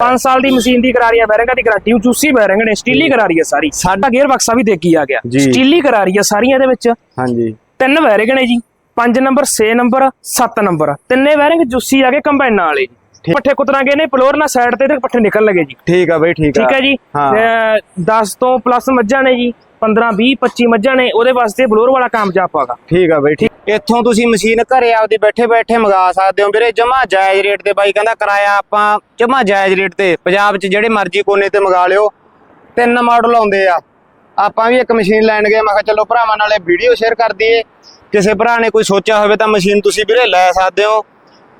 5 ਸਾਲ ਦੀ ਮਸ਼ੀਨ ਦੀ ਕਰਾ ਰਹੀ ਹੈ ਬੈਰਿੰਗਾਂ ਦੀ ਗਾਰੰਟੀ ਉਹ ਚੂਸੀ ਬੈਰਿੰਗ ਨੇ ਸਟੀਲੀ ਕਰਾ ਰਹੀ ਹੈ ਸਾਰੀ। ਸਾਡਾ ਗੇਅਰ ਬਕਸਾ ਵੀ ਦੇਖੀ ਆ ਗਿਆ। ਸਟੀਲੀ ਕਰਾ ਰਹੀ ਹੈ ਸਾਰੀਆਂ ਦੇ ਵਿੱਚ। ਹਾਂਜੀ। ਤਿੰਨ ਬੈਰਿੰਗ ਨੇ ਜੀ। 5 ਨੰਬਰ 6 ਨੰਬਰ 7 ਨੰਬਰ। ਤਿੰਨੇ ਬੈਰਿੰਗ ਜੁੱਸੀ ਆ ਗਏ ਕੰਬਾਈਨਾਂ ਵਾਲੇ। ਪੱਠੇ ਕੁਤਰਾਂਗੇ ਨੇ ਪਲੋਰ ਨਾਲ ਸਾਈਡ ਤੇ ਤੇ ਪੱਠੇ ਨਿਕਲ ਲਗੇ ਜੀ। ਠੀਕ ਆ ਬਈ ਠੀਕ ਆ। ਠੀਕ ਹੈ ਜੀ। ਹਾਂ। 10 ਤੋਂ ਪਲੱਸ ਮੱਝਾਂ ਨੇ ਜੀ। 15 20 25 ਮੱਝਾਂ ਨੇ, ਉਹਦੇ ਵਾਸਤੇ ਬਲੋਰ ਵਾਲਾ ਕਾਮਯਾਬ ਆਗਾ ਠੀਕ ਆ ਬਾਈ, ਠੀਕ। ਇੱਥੋਂ ਤੁਸੀਂ ਮਸ਼ੀਨ ਘਰੇ ਆਪਦੀ ਬੈਠੇ ਬੈਠੇ ਮੰਗਾ ਸਕਦੇ ਹੋ ਵੀਰੇ, ਜਮਾ ਜਾਇਜ਼ ਰੇਟ ਤੇ ਬਾਈ ਕਹਿੰਦਾ ਕਿਰਾਇਆ ਆਪਾਂ ਜਮਾ ਜਾਇਜ਼ ਰੇਟ ਤੇ, ਪੰਜਾਬ 'ਚ ਜਿਹੜੇ ਮਰਜ਼ੀ ਕੋਨੇ ਤੇ ਮੰਗਾ ਲਿਓ। ਤਿੰਨ ਮਾਡਲ ਆਉਂਦੇ ਆ। ਆਪਾਂ ਵੀ ਇੱਕ ਮਸ਼ੀਨ ਲੈਣ ਗਏ, ਮੈਂ ਕਿਹਾ ਚਲੋ ਭਰਾਵਾਂ ਨਾਲੇ ਵੀਡੀਓ ਸ਼ੇਅਰ ਕਰ ਦਈਏ। ਕਿਸੇ ਭਰਾ ਨੇ ਕੋਈ ਸੋਚਿਆ ਹੋਵੇ ਤਾਂ ਮਸ਼ੀਨ ਤੁਸੀਂ ਵੀਰੇ ਲੈ ਸਕਦੇ ਹੋ।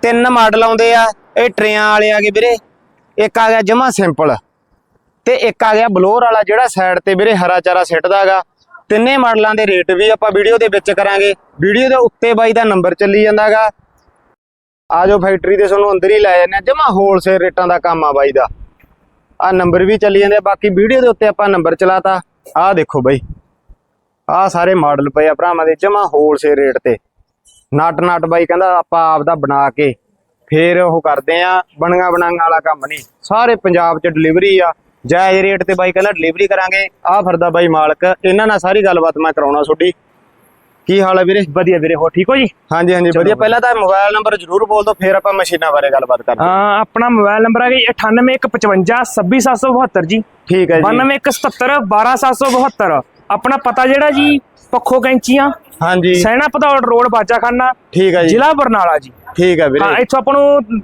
ਤਿੰਨ ਮਾਡਲ ਆਉਂਦੇ ਆ, ਇਹ ਟਰੇਆਂ ਵਾਲੇ ਆਗੇ ਵੀਰੇ। ਇੱਕ ਆ ਗਿਆ ਜਮਾ ਸਿੰਪਲ ਤੇ ਇੱਕ ਆ ਗਿਆ ਬਲੋਰ ਵਾਲਾ ਜਿਹੜਾ ਸਾਈਡ ਤੇ ਵੀਰੇ ਹਰਾ ਚਾਰਾ ਸਿੱਟਦਾਗਾ ਤਿੰਨੇ ਮਾਡਲਾਂ ਦੇ ਰੇਟ ਵੀ ਆਪਾਂ ਵੀਡੀਓ ਦੇ ਵਿੱਚ ਕਰਾਂਗੇ। ਵੀਡੀਓ ਦੇ ਉੱਤੇ ਬਾਈ ਦਾ ਨੰਬਰ ਚੱਲੀ ਜਾਂਦਾਗਾ ਆਜੋ ਫੈਕਟਰੀ ਦੇ ਤੁਹਾਨੂੰ ਅੰਦਰ ਹੀ ਲੈ ਜਾਂਦੇ ਆ ਜਮਾ ਹੋਲਸੇਲ ਰੇਟਾਂ ਦਾ ਕੰਮ ਆ ਬਾਈ ਦਾ। ਆ ਨੰਬਰ ਵੀ ਚੱਲੀ ਜਾਂਦੇ ਬਾਕੀ ਵੀਡੀਓ ਦੇ ਉੱਤੇ ਆਪਾਂ ਨੰਬਰ ਚਲਾਤਾ। ਆਹ ਦੇਖੋ ਬਾਈ। ਆਹ ਸਾਰੇ ਮਾਡਲ ਪਏ ਆ ਭਰਾਵਾਂ ਦੇ ਜਮਾ ਹੋਲਸੇਲ ਰੇਟ ਤੇ। ਨਟ ਨਟ ਬਾਈ ਕਹਿੰਦਾ ਆਪਾਂ ਆਪ ਦਾ ਬਣਾ ਕੇ ਫੇਰ ਉਹ ਕਰਦੇ ਆ ਬਣੀਆਂ ਬਣਾਈਆਂ ਵਾਲਾ ਕੰਮ ਨਹੀਂ। ਸਾਰੇ ਪੰਜਾਬ 'ਚ ਡਿਲੀਵਰੀ ਆ। ਜਾਇਜ਼ ਰੇਟ ਤੇ ਬਾਈ ਕਹਿੰਦਾ ਡਿਲੀਵਰੀ ਕਰਾਂਗੇ। ਆਹ ਫਿਰਦਾ ਬਾਈ ਮਾਲਕ। ਇਹਨਾਂ ਨਾਲ ਸਾਰੀ ਗੱਲਬਾਤ ਮੈਂ ਕਰਾਉਣਾ ਤੁਹਾਡੀ। ਕੀ ਹਾਲ ਹੈ ਵੀਰੇ? ਵਧੀਆ ਵੀਰੇ ਹੋ ਠੀਕ ਹੋ ਜੀ? ਹਾਂਜੀ ਹਾਂਜੀ ਵਧੀਆ। ਪਹਿਲਾਂ ਤਾਂ ਮੋਬਾਈਲ ਨੰਬਰ ਜ਼ਰੂਰ ਬੋਲ ਦਿਓ ਫਿਰ ਆਪਾਂ ਮਸ਼ੀਨਾਂ ਬਾਰੇ ਗੱਲਬਾਤ ਕਰਦੇ ਹਾਂ। ਹਾਂ ਆਪਣਾ ਮੋਬਾਈਲ ਨੰਬਰ ਹੈ ਜੀ 98155 26772 ਜੀ। ਠੀਕ ਹੈ ਜੀ। 9177 12772 ਆਪਣਾ ਪਤਾ ਜਿਹੜਾ ਜੀ ਪੱਖੋ ਕੈਂਚੀਆਂ। ਹਾਂਜੀ। ਸੈਣਾ ਪਧੌੜ ਰੋਡ ਬਾਜਾਖਾਨਾ। ਠੀਕ ਹੈ ਜੀ। ਜ਼ਿਲ੍ਹਾ ਬਰਨਾਲਾ ਜੀ। ਠੀਕ ਹੈ ਹਾਂ ਵੀਰੇ ਇੱਥੋਂ ਆਪਾਂ ਨੂੰ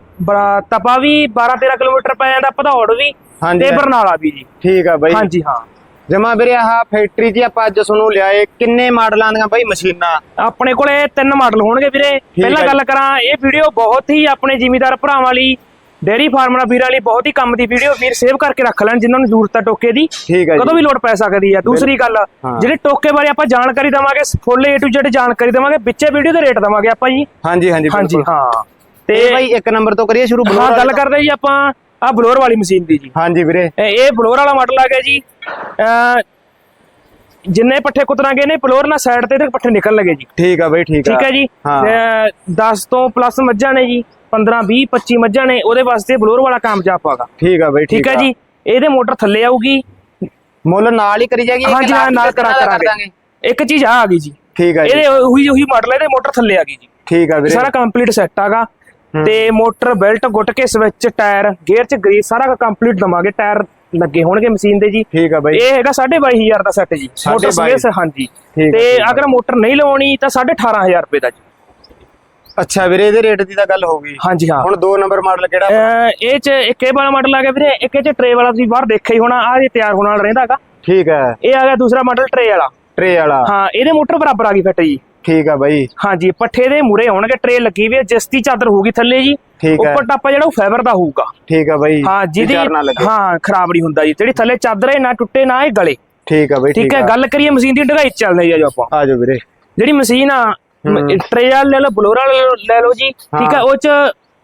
ਤਪਾ ਵੀ 12 13 ਕਿਲੋਮੀਟਰ ਪੈ ਜਾਂਦਾ ਪਧੌੜ ਵੀ। ਤੇ ਬਰਨਾਲਾ ਵੀ ਜੀ। ਠੀਕ ਹੈ ਬਾਈ। ਹਾਂਜੀ ਹਾਂ। ਜਮਾ ਵੀਰੇ ਆਹ ਫੈਕਟਰੀ 'ਚ ਆਪਾਂ ਅੱਜ ਤੁਹਾਨੂੰ ਲਿਆਏ। ਕਿੰਨੇ ਮਾਡਲਾਂ ਦੀਆਂ ਬਾਈ ਮਸ਼ੀਨਾਂ? ਆਪਣੇ ਕੋਲੇ ਤਿੰਨ ਮਾਡਲ ਹੋਣਗੇ ਵੀਰੇ। ਪਹਿਲਾਂ। ਗੱਲ ਕਰਾਂ ਇਹ ਵੀਡੀਓ ਬਹੁਤ ਹੀ ਆਪਣੇ ਜ਼ਿਮੀਦਾਰ ਭਰਾਵਾਂ ਲਈ ਡੇਰੀ ਫਾਰਮਰਾਂ ਵੀਰਾਂ ਲਈ ਬਹੁਤ ਹੀ ਕੰਮ ਦੀ ਵੀਡੀਓ ਵੀਰ ਸੇਵ ਕਰਕੇ ਰੱਖ ਲੈਣ ਜਿਨ੍ਹਾਂ ਨੂੰ ਜ਼ਰੂਰਤ ਹੈ ਟੋਕੇ ਦੀ। ਕਦੋਂ ਵੀ ਲੋੜ ਪੈ ਸਕਦੀ ਹੈ ਦੂਸਰੀ ਗੱਲ। ਜਿਹੜੇ ਟੋਕੇ ਬਾਰੇ ਆਪਾਂ ਜਾਣਕਾਰੀ ਦਵਾਂਗੇ ਫੁੱਲ ਏ ਟੂ ਜ਼ੈਡ ਜਾਣਕਾਰੀ ਦਵਾਂਗੇ ਵਿੱਚੇ ਵੀਡੀਓ ਦੇ ਰੇਟ ਦਵਾਂਗੇ ਆਪਾਂ ਜੀ। ਹਾਂਜੀ ਹਾਂਜੀ ਹਾਂਜੀ। ਹਾਂ। ਤੇ ਬਾਈ ਇੱਕ ਨੰਬਰ ਤੋਂ ਕਰੀਏ ਸ਼ੁਰੂ ਹਾਂ ਬਲੋਰ ਗੱਲ ਕਰਦੇ ਜੀ ਆਪਾਂ। ਆ ਬਲੋਰ ਵਾਲੀ ਮਸ਼ੀਨ ਦੀ ਜੀ। ਹਾਂਜੀ ਵੀਰੇ। ਇਹ ਬਲੋਰ ਵਾਲਾ ਮਾਡਲ ਆ ਗਿਆ ਜੀ। ਜਿੰਨੇ ਪੱਠੇ ਕੁਤਰਾਂਗੇ ਨੇ ਬਲੋਰ ਨਾਲ ਸਾਈਡ ਤੇ ਤੇ ਪੱਠੇ ਨਿਕਲ ਲਗੇ ਜੀ। ਠੀਕ ਆ ਬਾਈ ਠੀਕ ਆ। ਠੀਕ ਹੈ ਜੀ। ਹਾਂ। 10 ਤੋਂ ਪਲੱਸ ਮੱਝਾਂ ਨੇ ਜੀ 15 20 25 ਮੱਝਾਂ ਨੇ ਉਹਦੇ ਵਾਸਤੇ ਬਲੋਰ ਵਾਲਾ ਕਾਮਯਾਬ ਆਗਾ ਠੀਕ ਆ ਬਾਈ ਠੀਕ ਆ। ਜੀ। ਇਹਦੇ ਮੋਟਰ ਥੱਲੇ ਆਊਗੀ। ਮੁੱਲ ਨਾਲ ਹੀ ਕਰੀ ਜਾਏਗੀ ਹਾਂਜੀ ਹਾਂ ਨਾਲ ਕਰਾ ਕਰਾਂਗੇ ਇੱਕ ਚੀਜ਼ ਆ ਆ ਗਈ ਜੀ। ਠੀਕ ਆ ਜੀ। ਇਹਦੇ ਉਹੀ ਉਹੀ ਮਾਡਲ ਇਹਦੇ ਮੋਟਰ ਥੱਲੇ ਆ ਗਈ ਜੀ। ਠੀਕ ਆ ਵੀਰੇ। ਸਾਰਾ ਕੰਪਲੀਟ ਸੈੱਟ ਆਗਾ ਤੇ ਮੋਟਰ ਬੈਲਟ ਗੁੱਟ ਕੇ ਸਵਿਚ ਟਾਇਰ ਗੇਅਰ ਚ ਗਰੀਸ ਸਾਰਾ ਕੰਪਲੀਟ ਦਵਾਂਗੇ ਟਾਇਰ ਲੱਗੇ ਹੋਣਗੇ ਮਸ਼ੀਨ ਦੇ ਜੀ। ਠੀਕ ਆ ਬਾਈ। ਇਹ ਹੈਗਾ 22500 ਦਾ ਸੈੱਟ ਜੀ ਮੋਟਰ 22,000 ਸਪੇਸ ਹਾਂਜੀ। ਤੇ। ਅਗਰ ਮੋਟਰ ਨਹੀਂ ਲਵਾਉਣੀ ਤਾਂ 18500 ਰੁਪਏ ਦਾ ਜੀ। ਅੱਛਾ ਵੀਰੇ ਇਹਦੇ ਰੇਟ ਦੀ ਤਾਂ ਗੱਲ ਹੋ ਗਈ। ਹਾਂਜੀ ਹਾਂ। ਹੁਣ ਦੋ ਨੰਬਰ ਮਾਡਲ ਕਿਹੜਾ ਇਹ ਚ ਇੱਕ ਇਹ ਵਾਲਾ ਮਾਡਲ ਆ ਗਿਆ ਵੀਰੇ ਇੱਕ ਇਹ ਚ ਟਰੇ ਵਾਲਾ ਤੁਸੀਂ ਬਾਹਰ ਦੇਖਿਆ ਹੀ ਹੋਣਾ ਆ ਇਹ ਤਿਆਰ ਹੋਣ ਵਾਲਾ ਰਹਿੰਦਾਗਾ ਠੀਕ ਹੈ ਇਹ ਆ ਗਿਆ ਦੂਸਰਾ ਮਾਡਲ ਟਰੇ ਵਾਲਾ। ਟਰੇ ਵਾਲਾ। ਹਾਂ ਇਹਦੇ ਮੋਟਰ ਬਰਾਬਰ ਆ ਗਈ ਫਿੱਟ ਜੀ। ਠੀਕ ਆ ਬਾਈ। ਹਾਂਜੀ ਪੱਠੇ ਦੇ ਮੂਰੇ ਹੋਣਗੇ ਟਰੇ ਲੱਗੀ ਵੀ ਜਿਸ ਦੀ ਚਾਦਰ ਹੋਊਗੀ ਥੱਲੇ ਜੀ ਠੀਕ ਹੈ ਉੱਪਰ ਟਾਪਾ ਜਿਹੜਾ ਉਹ ਫਾਈਬਰ ਦਾ ਹੋਊਗਾ। ਠੀਕ ਆ ਬਾਈ ਹਾਂ ਜਿਹਦੀ ਹਾਂ ਖਰਾਬ ਨਹੀਂ ਹੁੰਦਾ ਜੀ ਜਿਹੜੀ ਥੱਲੇ ਚਾਦਰ ਹੈ ਨਾ ਟੁੱਟੇ ਨਾ ਇਹ ਗਲੇ। ਠੀਕ ਆ ਬਾਈ ਠੀਕ ਹੈ ਗੱਲ ਕਰੀਏ ਮਸ਼ੀਨ ਦੀ ਢਗਾਈ ਚੱਲਦੇ ਜੋ ਆਪਾਂ। ਆ ਜਾਓ ਵੀਰੇ। ਜਿਹੜੀ ਮਸ਼ੀਨ ਆ ਟਰੇ ਵਾਲ ਲੈ ਲਓ ਬਲੋਰਾ ਲੈ ਲਓ ਜੀ ਠੀਕ ਹਾਂ। ਉਹ ਚ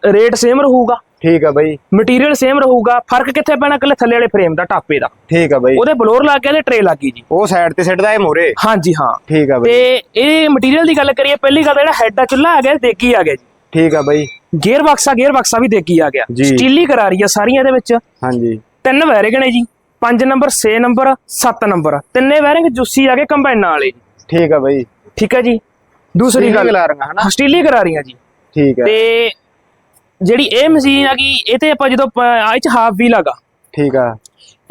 ਰੇਟ ਸੇਮ ਰਹੂਗਾ। ਠੀਕ ਆ ਬਾਈ। ਮਟੀਰੀਅਲ ਸੇਮ ਰਹੂਗਾ ਫ਼ਰਕ ਕਿੱਥੇ ਪੈਣਾ ਕੱਲੇ ਥੱਲੇ ਵਾਲੇ ਫਰੇਮ ਦਾ ਟਾਪੇ ਦਾ? ਠੀਕ ਆ ਬਾਈ। ਉਹਦੇ ਬਲੋਰ ਲੱਗ ਗਿਆ ਤੇ ਟਰੇ ਲੱਗ ਗਈ ਜੀ। ਉਹ ਸਾਈਡ ਤੇ ਸਿੱਟਦਾ ਇਹ ਮੋਰੇ? ਹਾਂਜੀ ਹਾਂ। ਠੀਕ ਆ ਬਾਈ। ਤੇ ਇਹ ਮਟੀਰੀਅਲ ਦੀ ਗੱਲ ਕਰੀਏ ਪਹਿਲੀ ਗੱਲ ਜਿਹੜਾ ਹੈਡ ਦਾ ਚੁੱਲ੍ਹਾ ਆ ਗਿਆ ਦੇਗੀ ਆ ਗਿਆ ਜੀ। ਠੀਕ ਆ ਬਾਈ। ਗੇਅਰ ਬਕਸਾ ਗੇਅਰ ਬਕਸਾ ਵੀ ਦੇਗੀ ਆ ਗਿਆ। ਸਟੀਲੀ ਕਰਾ ਰਹੀ ਆ ਸਾਰੀਆਂ ਦੇ ਵਿੱਚ। ਹਾਂਜੀ। ਤਿੰਨ ਵਾਇਰਿੰਗ ਨੇ ਜੀ। 5 ਨੰਬਰ 6 ਨੰਬਰ 7 ਨੰਬਰ ਤਿੰਨੇ ਵਾਇਰਿੰਗ ਜੁੱਸੀ ਆ ਗਏ ਕੰਬਾਈਨਾਂ ਵਾਲੇ ਠੀਕ ਆ ਬਾਈ। ਠੀਕ ਹੈ ਜੀ। ਦੂਸਰੀ ਗੱਲ ਲਾ ਰੰਗਾ ਹਨਾ? ਸਟੀਲੀ ਕਰਾ ਰਹੀਆਂ ਜੀ। ਠੀਕ ਹੈ ਤੇ ਜਿਹੜੀ ਇਹ ਮਸ਼ੀਨ ਆ ਗਈ ਇਹ ਤੇ ਆਪਾਂ ਜਦੋਂ ਆ ਇਹ ਚ ਹਾਫ ਵੀਲ ਆਗਾ। ਠੀਕ ਆ।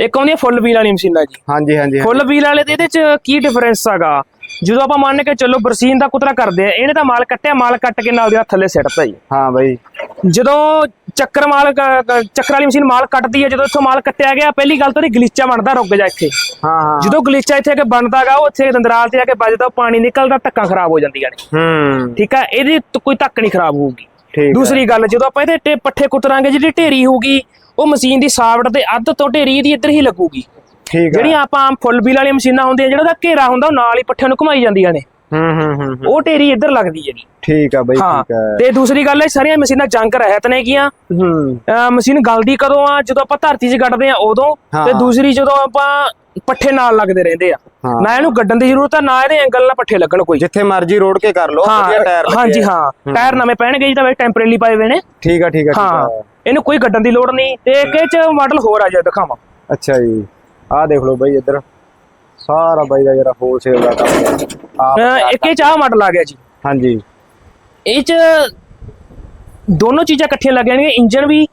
ਇੱਕ ਆਉਂਦੀ ਫੁੱਲ ਵੀਲ ਵਾਲੀ ਮਸ਼ੀਨ ਆ ਜੀ। ਹਾਂਜੀ ਹਾਂਜੀ ਫੁੱਲ ਵੀਲ ਵਾਲੇ ਤੇ ਇਹਦੇ ਚ ਕੀ ਡਿਫਰੈਂਸ ਆਗਾ? ਜਦੋਂ ਆਪਾਂ ਮੰਨ ਕੇ ਚੱਲੋ ਬਰਸੀਨ ਦਾ ਕੁਤਰਾ ਕਰਦੇ ਆ ਇਹਨੇ ਤਾਂ ਮਾਲ ਕੱਟਿਆ ਮਾਲ ਕੱਟ ਕੇ ਨਾਲ ਦੇ ਥੱਲੇ ਸਿੱਟਦਾ ਜੀ। ਹਾਂ ਬਾਈ। ਜਦੋਂ ਚੱਕਰ ਮਾਲ ਕ- ਕ- ਚੱਕਰ ਵਾਲੀ ਮਸ਼ੀਨ ਮਾਲ ਕੱਟਦੀ ਹੈ ਜਦੋਂ ਇੱਥੋਂ ਮਾਲ ਕੱਟਿਆ ਗਿਆ ਪਹਿਲੀ ਗੱਲ ਤਾਂ ਇਹ ਗਲੀਚਾ ਬਣਦਾ ਰੁਕ ਜਾ ਇੱਥੇ। ਹਾਂ ਹਾਂ। ਜਦੋਂ ਗਲੀਚਾ ਇੱਥੇ ਆ ਕੇ ਬਣਦਾਗਾ ਉਹ ਇੱਥੇ ਦੰਦਰਾਲ ਤੇ ਆ ਕੇ ਵੱਜਦਾ ਪਾਣੀ ਨਿਕਲਦਾ ਧੱਕਾਂ ਖਰਾਬ ਹੋ ਜਾਂਦੀਆਂ ਨੇ। ਹੂੰ। ਠੀਕ ਆ ਇਹਦੀ ਕੋਈ ਧੱਕ ਨਹੀਂ ਖਰਾਬ ਹੋਊਗੀ। ਦੂਸਰੀ ਗੱਲ ਜਦੋਂ ਆਪਾਂ ਇਹਦੇ ਟੇ ਪੱਠੇ ਕੁਤਰਾਂਗੇ ਜਿਹੜੀ ਢੇਰੀ ਹੋਊਗੀ ਉਹ ਮਸ਼ੀਨ ਦੀ ਸਾਵਟ ਤੇ ਅੱਧ ਤੋਂ ਢੇਰੀ ਇਹਦੀ ਇੱਧਰ ਹੀ ਲੱਗੂਗੀ। ਠੀਕ ਆ ਜਿਹੜੀਆਂ ਆਪਾਂ ਆਮ ਫੁੱਲ ਬਿਲ ਵਾਲੀਆਂ ਮਸ਼ੀਨਾਂ ਹੁੰਦੀਆਂ ਜਿਹੜਾ ਉਹਦਾ ਘੇਰਾ ਹੁੰਦਾ ਉਹ ਨਾਲ ਹੀ ਪੱਠਿਆਂ ਨੂੰ ਘੁਮਾਈ ਜਾਂਦੀਆਂ ਨੇ। ਹੂੰ ਹੂੰ ਹੂੰ ਹੂੰ। ਉਹ ਢੇਰੀ ਇੱਧਰ ਲੱਗਦੀ ਹੈਗੀ ਠੀਕ ਆ ਬਾਈ ਹਾਂ ਠੀਕ ਆ ਤੇ ਦੂਸਰੀ ਗੱਲ ਇਹ ਸਾਰੀਆਂ ਮਸ਼ੀਨਾਂ ਜੰਗ ਰਹਿਤ ਨੇਗੀਆਂ ਹੂੰ। ਅਹ ਮਸ਼ੀਨ ਗਲਦੀ ਕਦੋਂ ਆ? ਜਦੋਂ ਆਪਾਂ ਧਰਤੀ 'ਚ ਗੱਡਦੇ ਆ ਉਦੋਂ। ਹਾਂ। ਤੇ ਦੂਸਰੀ ਜਦੋਂ ਆਪਾਂ ਪੱਠੇ ਨਾਲ ਲੱਗਦੇ ਰਹਿੰਦੇ ਆ। ਨਾ ਇਹਨੂੰ ਗੱਡਣ ਦੀ ਜ਼ਰੂਰਤ ਆ ਨਾ ਇਹਦੇ ਐਂਗਲ ਨਾਲ ਪੱਠੇ ਲੱਗਣ ਕੋਈ। ਜਿੱਥੇ ਮਰਜ਼ੀ ਰੋੜ ਕੇ ਕਰ ਲਓ ਵਧੀਆ ਟਾਇਰ ਹਾਂਜੀ। ਹਾਂ ਟਾਇਰ ਨਵੇਂ ਪੈਣਗੇ ਜੀ ਤਾਂ ਵੇ ਟੈਂਪਰੇਰੀ ਪਾਏ ਹੋਏ ਨੇ। ਠੀਕ ਆ ਠੀਕ ਆ ਹਾਂ ਇਹਨੂੰ ਕੋਈ ਗੱਡਣ ਦੀ ਲੋੜ ਨਹੀਂ। ਤੇ ਇੱਕ ਇਹ ਚ ਮਾਡਲ ਹੋਰ ਆ ਜਾ ਦਿਖਾਵਾਂ। ਅੱਛਾ ਜੀ ਆਹ ਦੇਖ ਲਓ ਬਾਈ ਇੱਧਰ। ਸਾਰਾ ਬਾਈ ਦਾ ਜਿਹੜਾ ਹੋਲਸੇਲ ਦਾ ਕੰਮ ਆਪ ਇੱਕ ਇਹ ਚ ਆਹ ਮਾਡਲ ਆ ਗਿਆ ਜੀ। ਹਾਂਜੀ। ਇਹ ਚ ਦੋਨੋਂ ਚੀਜ਼ਾਂ ਇਕੱਠੀਆਂ ਲੱਗ ਜਾਣਗੀਆਂ। ਇੰਜਨ ਵੀ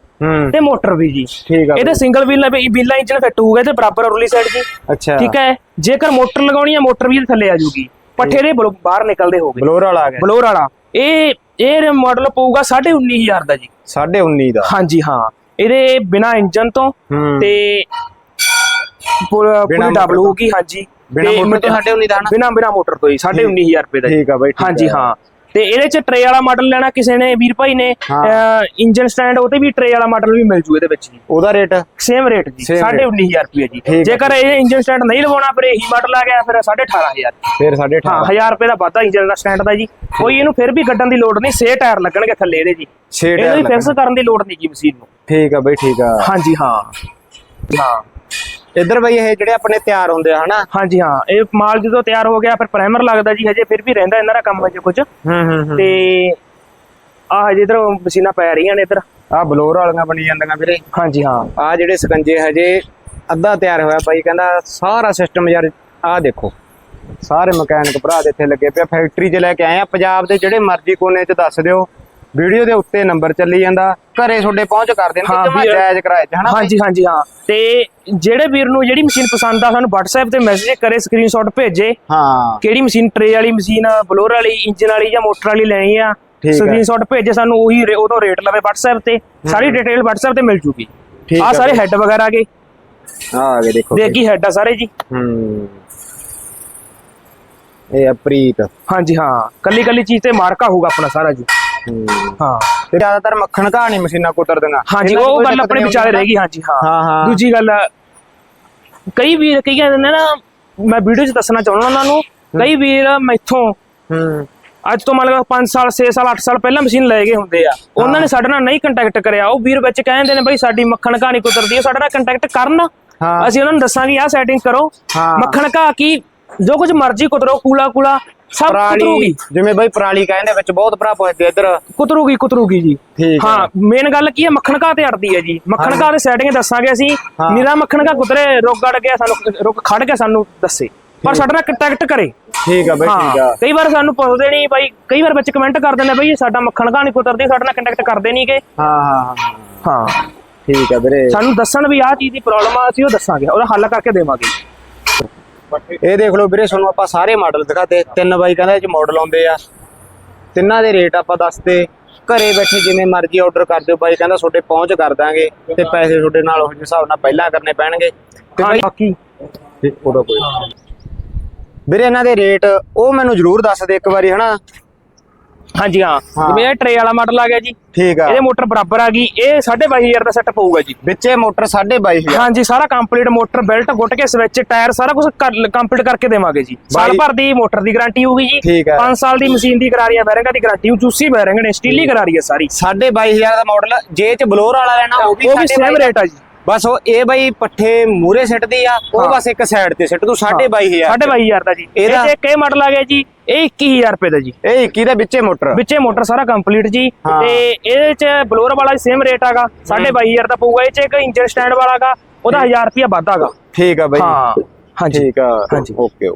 ਤੇ ਮੋਟਰ ਵੀ ਜੀ। ਠੀਕ ਆ ਇਹਦੇ ਸਿੰਗਲ ਵੀਲ ਵੀਲਾ ਇੰਜਨ ਫਿੱਟ ਹੋਊਗਾ ਤੇ ਬਰਾਬਰ ਉਰਲੀ ਸਾਈਡ ਜੀ। ਅੱਛਾ। ਠੀਕ ਹੈ? ਜੇਕਰ ਮੋਟਰ ਲਗਾਉਣੀ ਹੈ ਮੋਟਰ ਵੀ ਥੱਲੇ ਆ ਜੂਗੀ ਪੱਠੇ ਦੇ ਬਾਹਰ ਨਿਕਲਦੇ ਹੋਗੇ। ਬਲੋਰ ਵਾਲਾ ਆ ਗਿਆ। ਬਲੋਰ ਵਾਲਾ। ਇਹ ਇਹ ਮਾਡਲ ਪਊਗਾ 19500 ਦਾ ਜੀ। 19.5 ਦਾ। ਹਾਂਜੀ ਹਾਂ। ਇਹਦੇ ਬਿਨਾ ਇੰਜਨ ਤੋਂ ਤੇ ਪੂਰਾ ਡਬਲ। ਹੋਊਗੀ ਹਾਂਜੀ। ਬਿਨਾਂ ਮੋਟਰ ਤੋਂ। 19.5 ਦਾ? ਬਿਨਾ ਬਿਨਾ ਮੋਟਰ ਤੋਂ ਹੀ 19500 ਰੁਪਏ ਦਾ। ਠੀਕ ਆ ਬਾਈ ਹਾਂਜੀ। ਹਾਂ। ਤੇ ਇਹਦੇ ਚ ਟਰੇ ਵਾਲਾ ਮਾਡਲ ਲੈਣਾ ਕਿਸੇ ਨੇ ਵੀਰ ਭਾਈ ਨੇ। ਇੰਜਨ ਸਟੈਂਡ ਉਹ ਤੇ ਵੀ ਟਰੇ ਵਾਲਾ ਮਾਡਲ ਵੀ ਮਿਲ ਜੂ ਇਹਦੇ ਵਿੱਚ ਜੀ। ਉਹਦਾ ਰੇਟ ਸੇਮ ਰੇਟ ਜੀ Same rate। 19500 ਰੁਪਏ ਜੀ। ਜੇਕਰ ਇਹ ਇੰਜਨ ਸਟੈਂਡ ਨਹੀਂ ਲਵਾਉਣਾ ਫਿਰ ਇਹੀ ਮਾਡਲ ਆ ਗਿਆ ਫਿਰ 18500 ਫਿਰ 18.5 ਹਾਂ 1000 ਰੁਪਏ ਦਾ ਵਾਧਾ ਇੰਜਨ ਦਾ ਸਟੈਂਡ ਦਾ ਜੀ। ਕੋਈ ਇਹਨੂੰ ਫਿਰ ਵੀ ਗੱਡਣ ਦੀ ਲੋੜ ਨਹੀਂ 6 ਟਾਇਰ ਲੱਗਣਗੇ ਥੱਲੇ ਇਹਦੇ ਜੀ। 6 ਇਹਨੂੰ ਫਿਕਸ ਕਰਨ ਦੀ ਲੋੜ ਨਹੀਂ ਜੀ ਮਸ਼ੀਨ ਨੂੰ। ਠੀਕ ਆ ਬਾਈ ਠੀਕ ਆ। ਹਾਂਜੀ ਹਾਂ। ਹਾਂ। ਇੱਧਰ ਬਾਈ ਇਹ ਜਿਹੜੇ ਆਪਣੇ ਤਿਆਰ ਹੁੰਦੇ ਆ ਹਨਾ? ਹਾਂਜੀ ਹਾਂ। ਇਹ ਮਾਲ ਜਦੋਂ ਤਿਆਰ ਹੋ ਗਿਆ ਫਿਰ ਪ੍ਰਾਈਮਰ ਲੱਗਦਾ ਜੀ ਹਜੇ ਫਿਰ ਵੀ ਰਹਿੰਦਾ ਇਹਨਾਂ ਦਾ ਕੰਮ ਹਜੇ ਕੁਝ। ਹੂੰ ਹੂੰ ਤੇ ਆ ਹਜੇ ਇਧਰ ਮਸ਼ੀਨਾਂ ਪੈ ਰਹੀਆਂ ਨੇ ਇਧਰ। ਆ ਬਲੋਰ ਵਾਲੀਆਂ ਬਣੀ ਜਾਂਦੀਆਂ ਵੀਰੇ। ਹਾਂਜੀ ਹਾਂ। ਆ ਜਿਹੜੇ ਸਕੰਜੇ ਹਜੇ ਅੱਧਾ ਤਿਆਰ ਹੋਇਆ ਬਾਈ ਕਹਿੰਦਾ ਸਾਰਾ ਸਿਸਟਮ ਯਾਰ ਆ ਦੇਖੋ। ਸਾਰੇ ਮਕੈਨਿਕ ਭਰਾ ਦੇ ਇੱਥੇ ਲੱਗੇ ਪਿਆ ਫੈਕਟਰੀ 'ਚ ਲੈ ਕੇ ਆਏ ਆ। ਪੰਜਾਬ ਦੇ ਜਿਹੜੇ ਮਰਜ਼ੀ ਕੋਨੇ 'ਚ ਦੱਸ ਦਿਓ। ਵੀਡੀਓ ਦੇ ਉੱਤੇ ਨੰਬਰ ਚੱਲੀ ਜਾਂਦਾ ਘਰੇ ਤੁਹਾਡੇ ਪਹੁੰਚ ਕਰ ਹਾਂ, ਜਮਾ ਵੀ- ਜਾਇਜ਼ ਕਿਰਾਏ 'ਚ ਹਨਾ ਹਾਂਜੀ ਹਾਂਜੀ ਹਾਂ। ਤੇ ਜਿਹੜੇ ਵੀਰ ਨੂੰ ਜਿਹੜੀ ਮਸ਼ੀਨ ਪਸੰਦ ਆ ਸਾਨੂੰ WhatsApp ਤੇ ਮੈਸੇਜ ਕਰੇ ਸਕਰੀਨਸ਼ਾਟ ਭੇਜੇ। ਹਾਂ। ਕਿਹੜੀ ਮਸ਼ੀਨ ਟਰੇ ਵਾਲੀ ਮਸ਼ੀਨ ਬਲੋਰ ਵਾਲੀ ਇੰਜਨ ਵਾਲੀ ਜਾਂ ਮੋਟਰ ਵਾਲੀ ਲੈਣੀ ਆ। ਸਕਰੀਨਸ਼ਾਟ ਭੇਜੇ ਸਾਨੂੰ ਉਹੀ ਉਦੋਂ ਰੇਟ ਲਵੇ WhatsApp ਤੇ। ਸਾਰੀ ਡਿਟੇਲ WhatsApp ਤੇ ਮਿਲ ਜੂਗੀ। ਆ ਸਾਰੇ ਹੈੱਡ ਵਗੈਰਾ ਆ ਗਏ। ਆ ਆ ਗਏ ਦੇਖੋ ਦੇਗੀ ਹੈੱਡ ਆ ਸਾਰੇ ਜੀ। ਹੂੰ। ਇਹ ਆ ਪ੍ਰੀਤ। ਹਾਂਜੀ ਹਾਂ। ਕੱਲੀ ਕੱਲੀ ਚੀਜ਼ ਤੇ ਮਾਰਕਾ ਹੋਊਗਾ ਆਪਣਾ ਸਾਰਾ ਜੀ। ਹੂੰ। ਤੇ ਜ਼ਿਆਦਾਤਰ ਮੱਖਣ ਕਹਾਣੀ ਮਸ਼ੀਨਾਂ ਕੁੱਤਰ ਦਿੰਗਾ ਹਾਂਜੀ ਉਹ ਗੱਲ ਆਪਣੇ ਨਹੀਂ ਹੁੰਦੀ ਰਹਿ ਗਈ ਹਾਂਜੀ ਹਾਂ। ਦੂਜੀ ਗੱਲ ਕਈ ਵੀਰ ਕਈ ਕਹਿੰਦੇ ਨੇ ਨਾ ਮੈਂ ਵੀਡੀਓ 'ਚ ਦੱਸਣਾ ਚਾਹੁੰਦਾ ਉਹਨਾਂ ਨੂੰ ਕਈ ਵੀਰ ਮੈਥੋਂ ਹੂੰ। ਅੱਜ ਤੋਂ ਮੰਨ ਲਓ 5 ਸਾਲ 6 ਸਾਲ 8 ਸਾਲ ਪਹਿਲਾਂ ਮਸ਼ੀਨ ਲੈ ਗਏ ਹੁੰਦੇ ਆ। ਉਹਨਾਂ ਨੇ ਸਾਡੇ ਨਾਲ ਨਹੀਂ ਕੰਟੈਕਟ ਕਰਿਆ। ਉਹ ਵੀਰ ਵਿੱਚ ਕਹਿੰਦੇ ਨੇ ਬਈ ਸਾਡੀ ਮੱਖਣ ਕਹਾਣੀ ਕੁਦਰਦੀ ਹੈ ਸਾਡੇ ਨਾਲ ਕੰਟੈਕਟ ਕਰਨ। ਅਸੀਂ ਉਹਨਾਂ ਨੂੰ ਦੱਸਾਂਗੇ ਆਹ ਸੈਟਿੰਗ ਕਰੋ। ਮੱਖਣ ਕਾ ਕੀ ਜੋ ਕੁਝ ਮਰਜ਼ੀ ਕੁਤਰੋ ਕੂਲਾ ਕੂਲਾ ਸਭ ਕੁਤਰੂਗੀ। ਜਿਵੇਂ ਬਾਈ ਪਰਾਲੀ ਕਹਿੰਦੇ ਵਿੱਚ ਬਹੁਤ ਭਰਾ ਪੁੱਛਦੇ ਇੱਧਰ। ਕੁਤਰੂਗੀ ਕੁਤਰੂਗੀ ਜੀ। ਠੀਕ ਹੈ। ਹਾਂ ਮੇਨ ਗੱਲ ਕੀ ਹੈ ਮੱਖਣ ਘਾਹ ਤੇ ਅੜਦੀ ਹੈ ਜੀ। ਮੱਖਣ ਘਾਹ ਦੇ ਸੈਟਿੰਗ ਦੱਸਾਂਗੇ ਅਸੀਂ। ਹਾਂ। ਨਿਰਾ ਮੱਖਣ ਘਾਹ ਕੁਤਰੇ ਰੁਕ ਗੜ ਗਿਆ ਸਾਨੂੰ ਰੁਕ ਖੜ ਕੇ ਸਾਨੂੰ ਦੱਸੇ। ਪਰ ਸਾਡੇ ਨਾਲ ਕੰਟੈਕਟ ਕਰੇ। ਠੀਕ ਆ ਬਾਈ ਠੀਕ ਆ। ਹਾਂ ਕਈ ਵਾਰ ਸਾਨੂੰ ਪੁੱਛਦੇ ਨਹੀਂ ਬਾਈ ਕਈ ਵਾਰ ਵਿੱਚ ਕਮੈਂਟ ਕਰ ਦਿੰਦੇ ਬਈ ਸਾਡਾ ਮੱਖਣ ਘਾਹ ਨਹੀਂ ਕੁਤਰਦੀ ਸਾਡੇ ਨਾਲ ਕੰਟੈਕਟ ਕਰਦੇ ਨਹੀਂਗੇ ਹਾਂ ਹਾਂ ਹਾਂ। ਹਾਂ। ਠੀਕ ਆ ਵੀਰੇ। ਸਾਨੂੰ ਦੱਸਣ ਵੀ ਆਹ ਚੀਜ਼ ਦੀ ਪ੍ਰੋਬਲਮ ਆ ਅਸੀਂ ਉਹ ਦੱਸਾਂਗੇ ਉਹਦਾ ਹੱਲ ਕਰਕੇ ਦੇਵਾਂਗੇ। ਇਹ ਦੇਖ ਲਓ ਵੀਰੇ, ਤੁਹਾਨੂੰ ਆਪਾਂ ਸਾਰੇ ਮਾਡਲ ਦਿਖਾਤੇ। ਤਿੰਨ ਬਾਈ ਕਹਿੰਦਾ ਇਹ ਚ ਮਾਡਲ ਆਉਂਦੇ ਆ। ਤਿੰਨਾਂ ਦੇ ਰੇਟ ਆਪਾਂ ਦੱਸਦੇ ਘਰੇ ਬੈਠੇ ਜਿਵੇਂ ਮਰਜ਼ੀ ਆਰਡਰ ਕਰ ਦਿਓ। ਬਾਈ ਕਹਿੰਦਾ ਤੁਹਾਡੇ ਪਹੁੰਚ ਕਰ ਦਾਂਗੇ ਤੇ ਪੈਸੇ ਤੁਹਾਡੇ ਨਾਲ ਉਹ ਹਿਸਾਬ ਨਾਲ ਪਹਿਲਾਂ ਕਰਨੇ ਪੈਣਗੇ। ਤੇ ਬਾਕੀ ਉਹਦਾ ਕੋਈ ਵੀਰੇ, ਇਹਨਾਂ ਦੇ ਰੇਟ ਉਹ ਮੈਨੂੰ ਜ਼ਰੂਰ ਦੱਸ ਦੇ ਇੱਕ ਵਾਰੀ, ਹਨਾ? ਹਾਂਜੀ ਹਾਂ। ਜਿਵੇਂ ਇਹ ਟਰੇ ਵਾਲਾ ਮਾਡਲ ਆ ਗਿਆ ਜੀ ਠੀਕ ਆ। ਇਹਦੇ ਮੋਟਰ ਬਰਾਬਰ ਆ ਗਈ ਇਹ 22500 ਦਾ ਸੈੱਟ ਪਊਗਾ ਜੀ। ਵਿੱਚੇ ਮੋਟਰ 22500 ਹਾਂਜੀ ਸਾਰਾ ਕੰਪਲੀਟ ਮੋਟਰ ਬੈਲਟ ਗੁੱਟ ਕੇ ਸਵਿਚ ਟਾਇਰ ਸਾਰਾ ਕੁਝ ਕੰਪਲੀਟ ਕਰਕੇ ਦੇਵਾਂਗੇ ਜੀ। ਸਾਲ ਭਰ ਦੀ ਮੋਟਰ ਦੀ ਗਾਰੰਟੀ ਹੋਊਗੀ ਜੀ। ਠੀਕ ਹੈ। 5 ਸਾਲ ਦੀ ਮਸ਼ੀਨ ਦੀ ਕਰਾਰੀ ਆ ਬੈਰਿੰਗਾਂ ਦੀ ਗਾਰੰਟੀ ਉਹ ਚੂਸੀ ਬੈਰਿੰਗ ਨੇ ਸਟੀਲੀ ਕਰਾਰੀ ਆ ਸਾਰੀ। 22500 ਦਾ ਮਾਡਲ ਜੇ ਚ ਬਲੋਰ ਵਾਲਾ ਲੈਣਾ ਉਹ ਵੀ ਸੇਮ 22,500 ਰੇਟ ਆ ਜੀ। ਬਸ ਉਹ ਇਹ ਬਾਈ ਪੱਠੇ ਮੂਰੇ ਸਿੱਟਦੀ ਆ ਉਹ। ਬਸ ਇੱਕ ਸਾਈਡ ਤੇ ਸਿੱਟ ਤੂੰ 22500 22500 ਦਾ ਜੀ। ਇਹਦਾ- ਇੱਕ ਇਹ ਮਾਡਲ ਆ ਗਿਆ ਜੀ ਇਹ 21000 ਰੁਪਏ ਦਾ ਜੀ। ਇਹ 21 ਦੇ ਵਿੱਚੇ ਮੋਟਰ। ਵਿੱਚੇ ਮੋਟਰ ਸਾਰਾ ਕੰਪਲੀਟ ਜੀ। ਤੇ ਇਹਦੇ ਚ ਬਲੋਰ ਵਾਲਾ ਸੇਮ ਰੇਟ ਆਗਾ 22500 ਦਾ ਪਊਗਾ। ਇਹ ਚ ਇੱਕ ਇੰਜਨ ਸਟੈਂਡ ਵਾਲਾਗਾ ਉਹਦਾ 1000 ਰੁਪਿਆ ਵਾਧਾਗਾ ਠੀਕ ਆ ਬਾਈ। ਹਾਂ। ਹਾਂਜੀ। ਠੀਕ ਆ। ਓਕੇ।